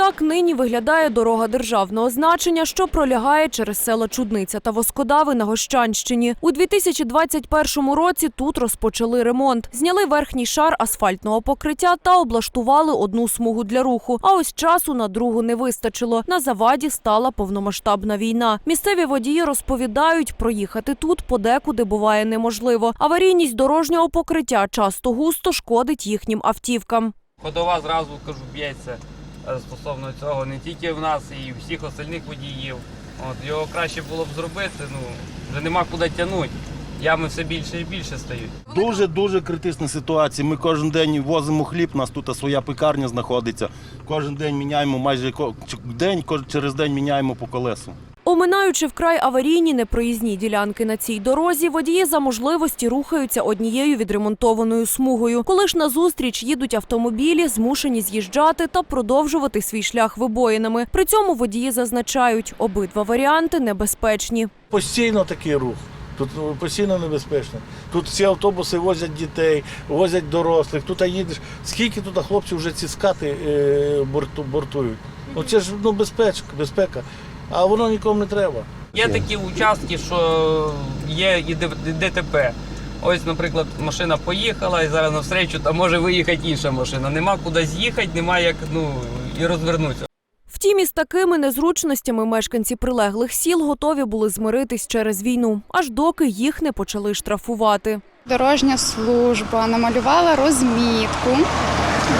так нині виглядає дорога державного значення, що пролягає через села Чудниця та Воскодави на Гощанщині. У 2021 році тут розпочали ремонт. Зняли верхній шар асфальтного покриття та облаштували одну смугу для руху. А ось часу на другу не вистачило. На заваді стала повномасштабна війна. Місцеві водії розповідають, проїхати тут подекуди буває неможливо. Аварійність дорожнього покриття часто густо шкодить їхнім автівкам. Ходова зразу кажу, б'ється стосовно цього не тільки в нас, і всіх остальних водіїв. От його краще було б зробити. Ну вже нема куди тягнути. Ями все більше і більше стають. Дуже дуже критична ситуація. Ми кожен день возимо хліб. У нас тут своя пекарня знаходиться. Кожен день міняємо майже день, через день міняємо по колесу. Оминаючи вкрай аварійні непроїзні ділянки на цій дорозі, водії за можливості рухаються однією відремонтованою смугою. Коли ж назустріч їдуть автомобілі, змушені з'їжджати та продовжувати свій шлях вибоїнами. При цьому водії зазначають, обидва варіанти небезпечні. Постійно такий рух. Тут ну, постійно небезпечно. Тут всі автобуси возять дітей, возять дорослих. Тут їдеш. Скільки тут хлопців вже ці скати е, борту, бортують? Ну це ж ну, безпечка, безпека. А воно нікому не треба. Є такі участки, що є і ДТП. Ось, наприклад, машина поїхала і зараз навстречу там може виїхати інша машина. Нема куди з'їхати, нема як ну і розвернутися. Втім, із такими незручностями мешканці прилеглих сіл готові були змиритись через війну, аж доки їх не почали штрафувати. Дорожня служба намалювала розмітку.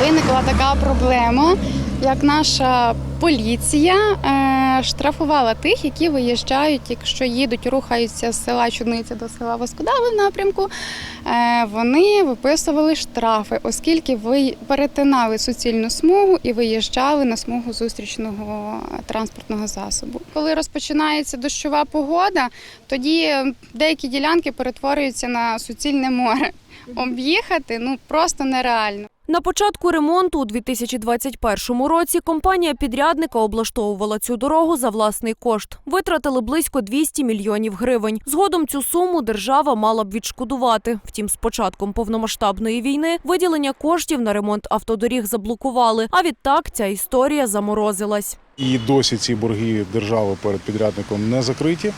Виникла така проблема, як наша поліція е, штрафувала тих, які виїжджають, якщо їдуть, рухаються з села Чудниця до села Воскодави в напрямку. Е, вони виписували штрафи, оскільки ви перетинали суцільну смугу і виїжджали на смугу зустрічного транспортного засобу. Коли розпочинається дощова погода, тоді деякі ділянки перетворюються на суцільне море. Об'їхати ну просто нереально. На початку ремонту у 2021 році компанія підрядника облаштовувала цю дорогу за власний кошт. Витратили близько 200 мільйонів гривень. Згодом цю суму держава мала б відшкодувати. Втім, з початком повномасштабної війни виділення коштів на ремонт автодоріг заблокували. А відтак ця історія заморозилась. І досі ці борги держави перед підрядником не закриті. Е,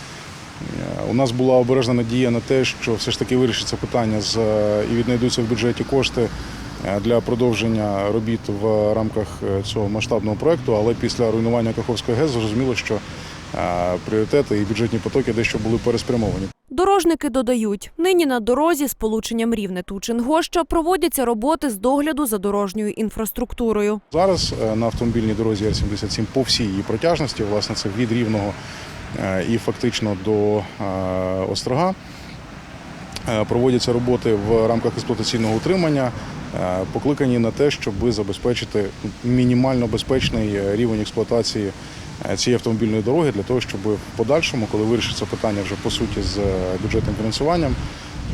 У нас була обережна надія на те, що все ж таки вирішиться питання з е, і віднайдуться в бюджеті кошти для продовження робіт в рамках е, цього масштабного проекту. Але після руйнування Каховської ГЕС зрозуміло, що е, пріоритети і бюджетні потоки дещо були переспрямовані. Дорожники додають, нині на дорозі з полученням рівне Тучин-Гоща проводяться роботи з догляду за дорожньою інфраструктурою. Зараз е, на автомобільній дорозі Р-77 по всій її протяжності, власне, це від Рівного е, і фактично до е, Острога. е, Проводяться роботи в рамках експлуатаційного утримання, е, покликані на те, щоб забезпечити мінімально безпечний е, рівень експлуатації е, цієї автомобільної дороги для того, щоб в подальшому, коли вирішиться питання вже по суті з е, бюджетним фінансуванням,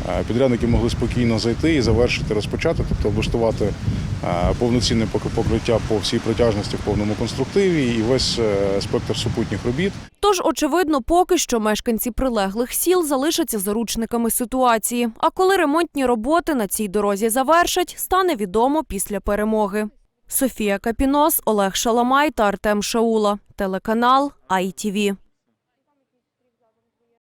е, підрядники могли спокійно зайти і завершити розпочати, тобто облаштувати е, повноцінне пок- покриття по всій протяжності в повному конструктиві і весь е, спектр супутніх робіт. Тож, очевидно, поки що мешканці прилеглих сіл залишаться заручниками ситуації. А коли ремонтні роботи на цій дорозі завершать, стане відомо після перемоги. Софія Капінос, Олег Шаламай та Артем Шаула. Телеканал ITV.